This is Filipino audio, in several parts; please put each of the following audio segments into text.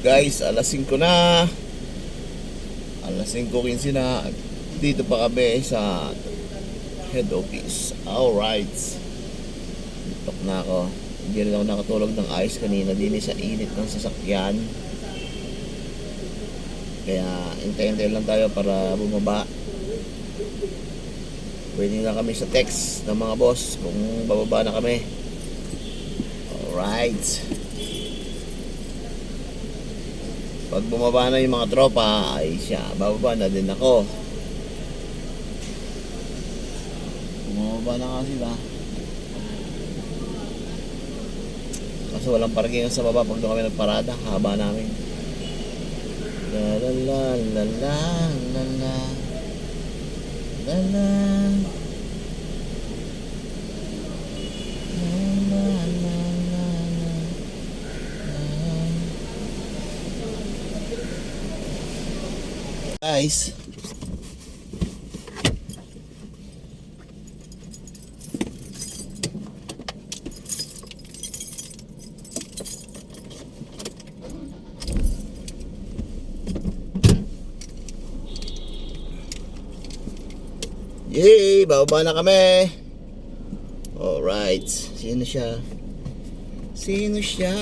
Guys, alas 5 na. Alas 5.15 na. Dito pa kami sa head office. Alright. Tok na ako. Hindi rin ako nakatulog ng ayos kanina din sa init ng sasakyan. Kaya hintay-hintay lang tayo para bumaba. Pwede na kami sa text ng mga boss kung bababa na kami. Alright. Pag bumaba na yung mga tropa, ay siya, bababa na din ako. Bumaba na nga sila. Kasi walang parking sa baba pag doon kami nagparada, haba namin. La la la la la la la la Guys, Yay! Bababa na kami! Alright. Sino siya? Sino siya?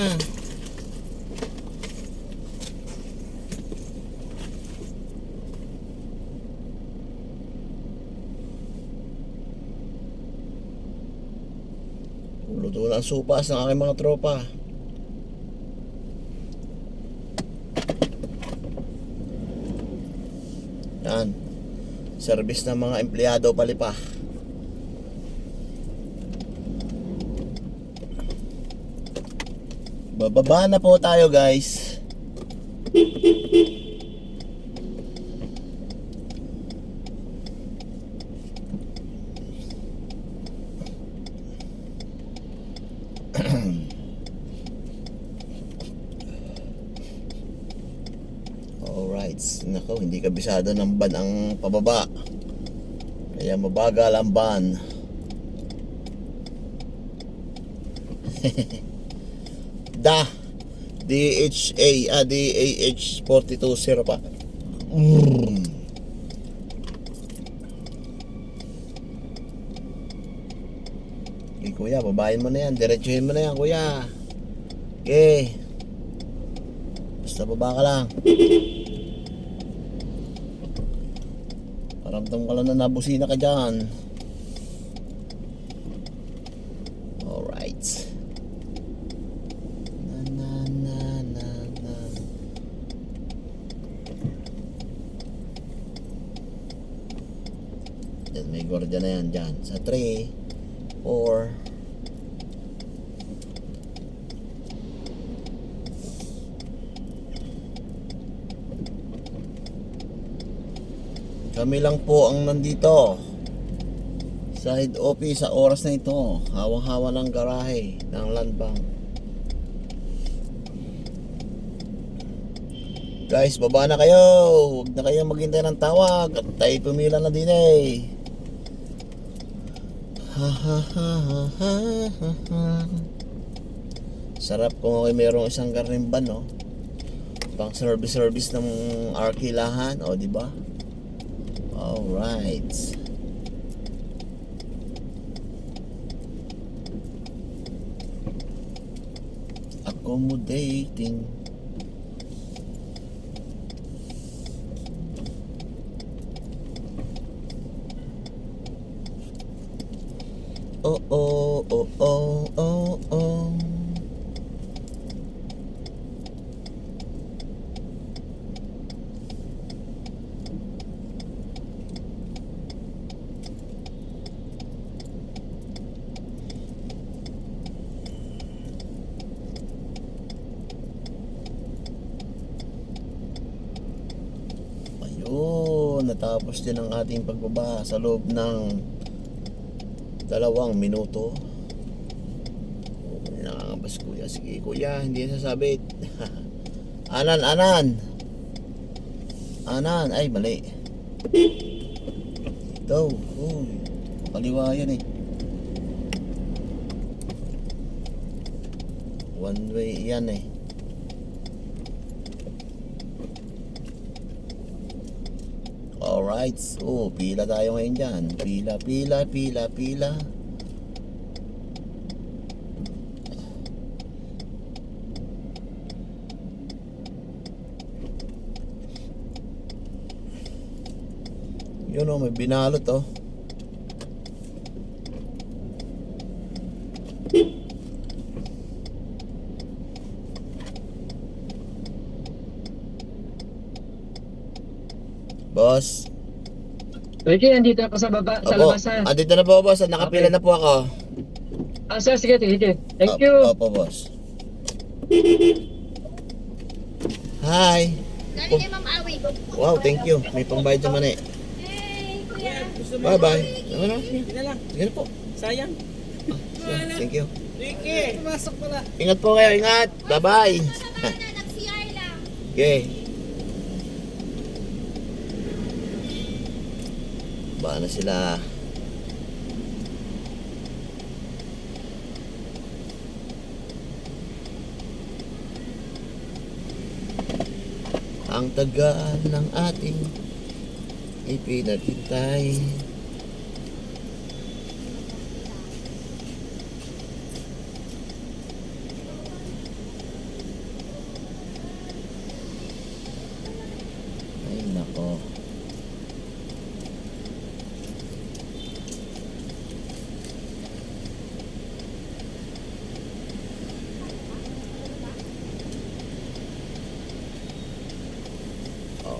Luto na ang supas ng aking mga tropa. Yan. Service ng mga empleyado palipa. Bababa na po tayo guys. Alright. Nako, kabisado ng ban ang pababa. Kaya mabagal ang ban. Da DHA ah DAH 42 pa. Mm. Okay, kuya, babayin mo na yan. Diretsuhin mo na yan, kuya. Okay. Basta baba ka lang. Paramdam ka lang na nabusina ka dyan. Alright. Na na na na na. Yan, may gwardiya na yan dyan. Sa 3, 4, Kami lang po ang nandito head office sa oras na ito. Hawang-hawa ng garahe ng land bank. Guys, baba na kayo. Huwag na kayo maghintay ng tawag. At tayo pumila na din eh. Ha ha ha ha ha ha ha. Sarap kung okay mayroong isang garimban, no? Pang service-service ng arkilahan, o, di ba? Alright. Accommodating. Oh oh oh oh oh oh. Ayun, natapos din ang ating pagbaba sa loob ng dalawang minuto. Nakangabas kuya. Sige kuya, hindi sasabit. anan, anan. Anan, ay mali. Ito, oh, kaliwa yan eh. One way yan eh. Alright. Oh, pila tayo ngayon dyan. Pila, pila, pila, pila. Yun oh, may binalot oh. Boss. Ricky, andito ako sa baba, sa Opo, labas ha. andito na po boss. Nakapila Okay. na po ako. Ah, sir, sige, sige. Thank Opo, you. Opo, boss. Hi. Galing kay Ma'am Awi. Wow, thank you. May pambayad naman eh. Hey, kuya. Bye-bye. Ano na? Na lang. Sige na po. Sayang. Thank you. Ricky! Pumasok pala. Ingat po kayo, ingat. Bye-bye. Sa na, nag-CR lang. Okay. Ba na sila? Ang tagal ng ating ipinaghintay. Ay, nako.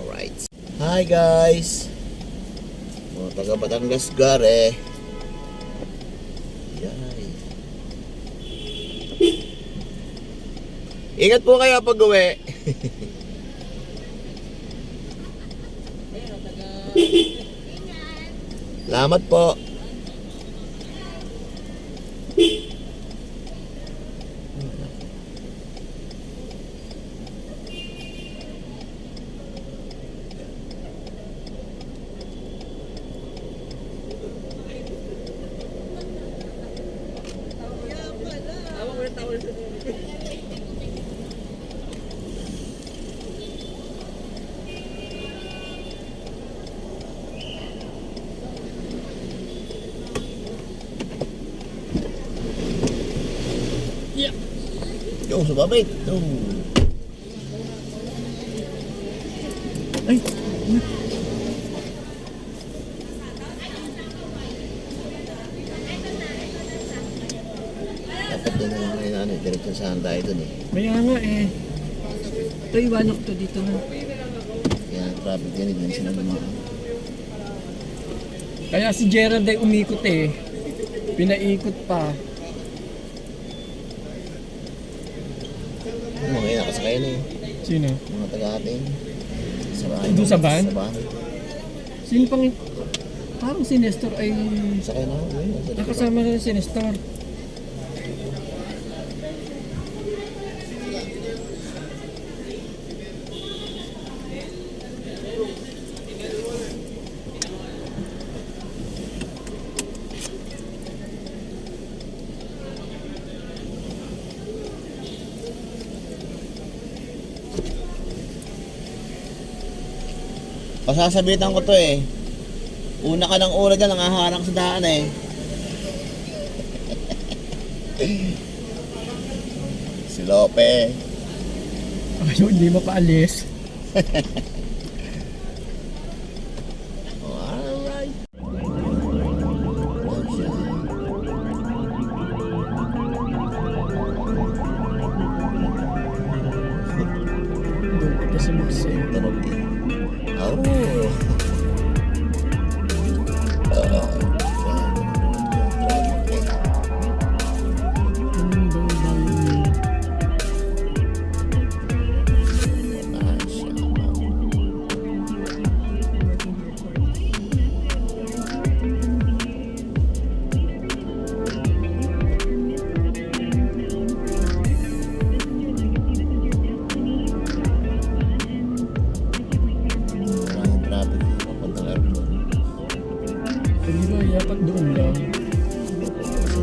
Alright. Hi guys! Mga taga Batangas Gare. Yay. Ingat po kayo pag uwi. Salamat po. Tawag ko yung tawag sa Yung sumabit. Yung... Ay! Dapat din naman ngayon ano, direksyon saan tayo dun eh. Maya nga eh. Iwanok to dito na. Kaya traffic yan, hindi sila dumaan. Kaya si Gerald ay umikot eh. Pinaikot pa. Yung mga nakasakay na eh. Sino? Mga taga-atin. Sa bahay. Doon sa van? Sa van. Sino pang... Parang si Nestor ay... Sakay na. Nakasama na rin si Nestor. Pasasabitan ko to eh. Una ka ng una dyan, nangaharang sa daan eh. si Lope. Ayun, hindi mapaalis. Doon ka sa Muxen. Tunog eh. Oh. Ah,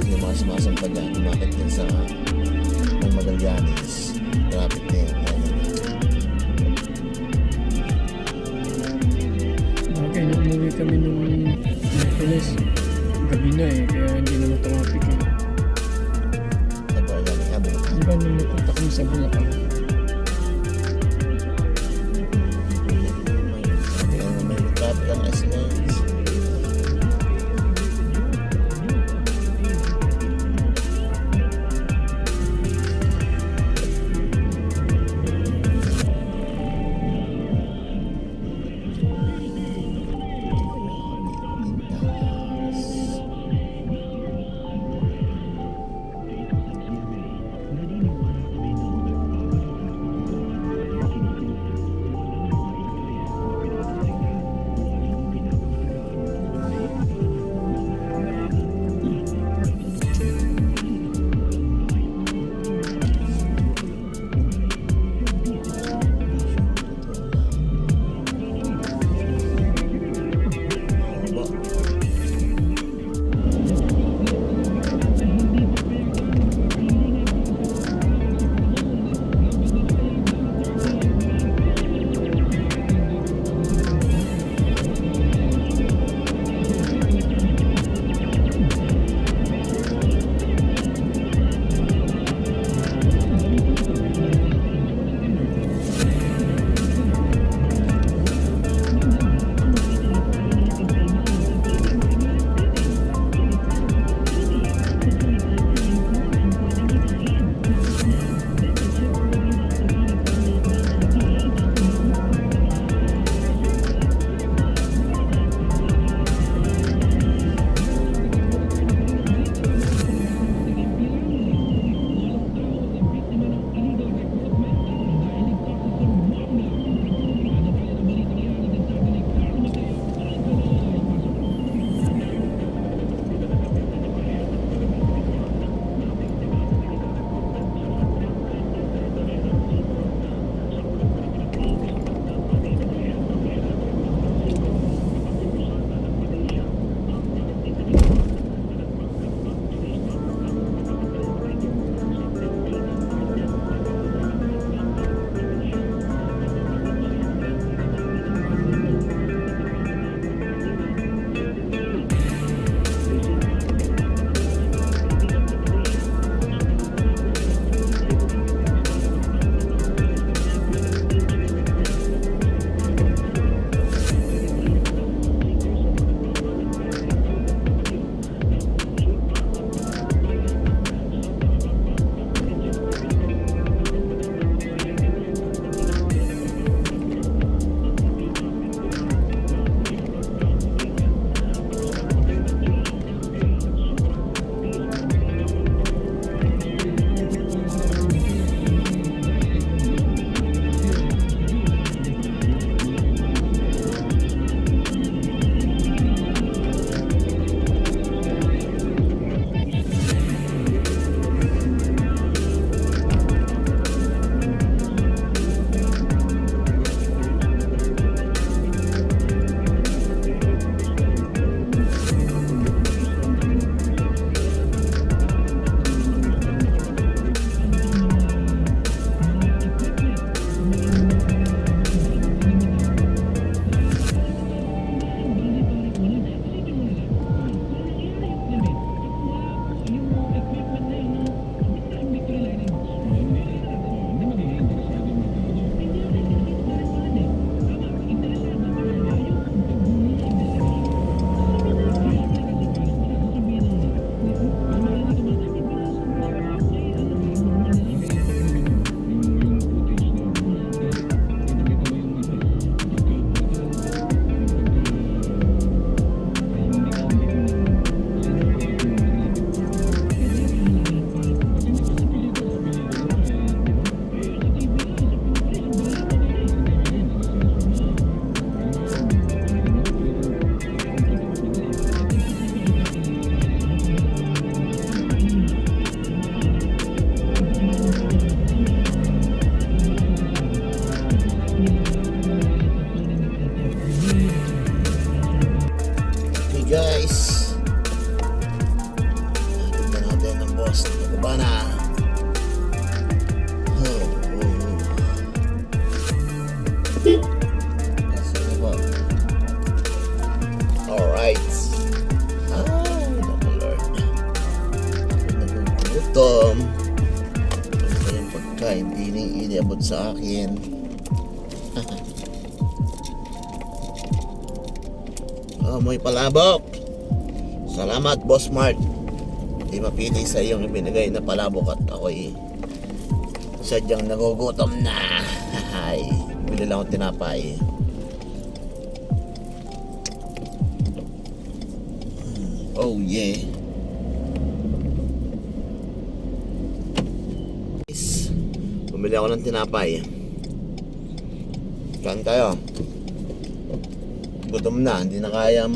yung mga sumasampag yan, tumakit yan sa ng Magallanes. Traffic na yan. Okay, nung umuwi kami nung Merkulis, gabi na eh, kaya hindi naman traffic eh. Sabay, yan, habang. Di ba nung napunta kami sa Bulacan, guys Tignan natin ang boss ng Cabana oh, oh. Nasa na ba? Alright Ah, naku lord Nagugutom Ano yung pagkain? Hindi iniabot sa akin may palabok. Salamat, Boss Mart. Di mapili sa iyong ibinigay na palabok at ako'y sadyang nagugutom na. Ay, bili lang akong tinapay. Oh yeah. Bumili ako ng tinapay. Kain tayo. Gutom na, hindi na kayang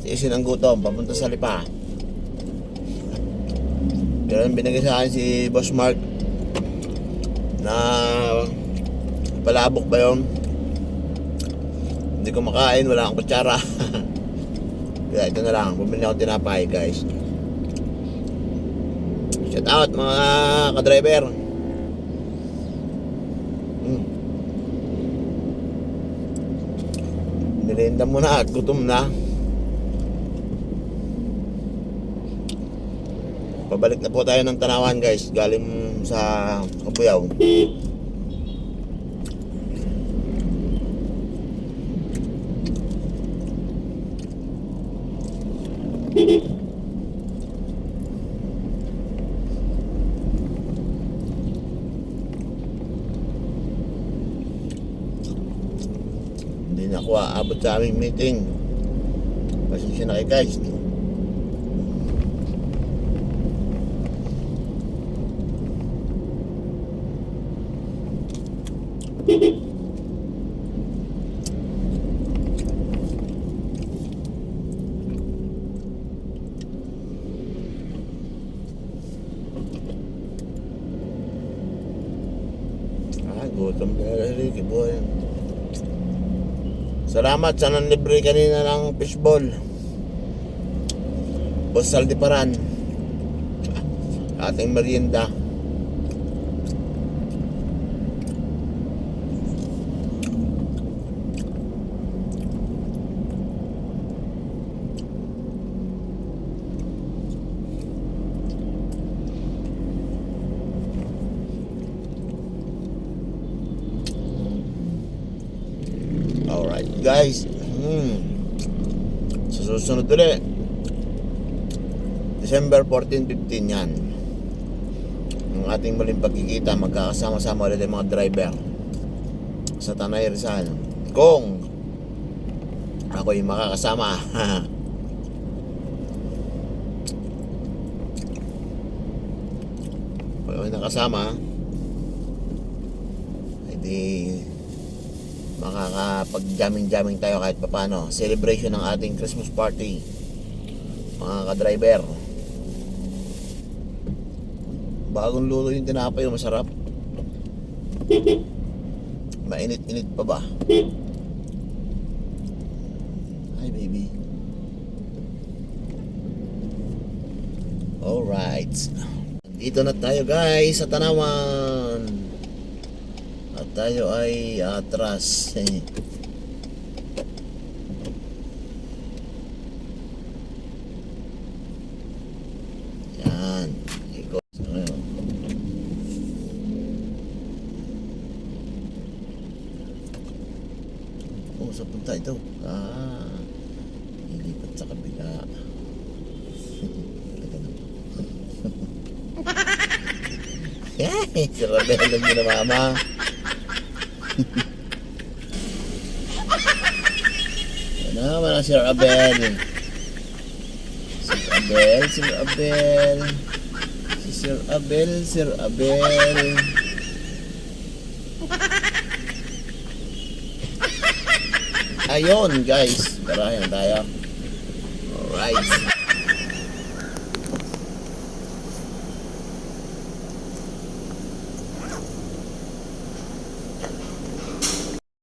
tiisin ang gutom, papunta sa lipa. Pero yung binigay sa akin si Boss Mark na palabok ba yun? Hindi ko makain, wala akong kutsara. Kaya ito na lang, bumili ako tinapay guys. Shout out mga ka-driver. Hmm. Nilinda mo na at gutom na. Pabalik na po tayo ng Tanawan guys, galing sa Kabuyaw. Hindi na ako aabot sa aming meeting. Pasensya na kayo guys. Ah, gutom na Ricky boy. Salamat sa nanlibre kanina ng fishball. Boss Saldiparan. Ating merienda. Alright guys. Hmm. Sa susunod ulit. December 14, 15 yan. Ang ating muling pagkikita, magkakasama-sama ulit ang mga driver sa Tanay Rizal. Kung ako'y makakasama. Pag ako'y nakasama, edi makakapag-jamming-jamming tayo kahit papano. Celebration ng ating Christmas party. Mga ka-driver. Bagong luto yung tinapay, yung masarap. Mainit-init pa ba? Hi, baby. Alright. Dito na tayo guys sa Tanawan. Tayo ay atras. Yan. Ikot. Oh, sa punta ito. Ah. Ilipat sa kabila. Talaga naman. Niyo na mama. Yan naman ang Sir Abel. Sir Abel, Sir Abel. Si Sir Abel, Sir Abel. Ayun guys, barayan tayo. Alright.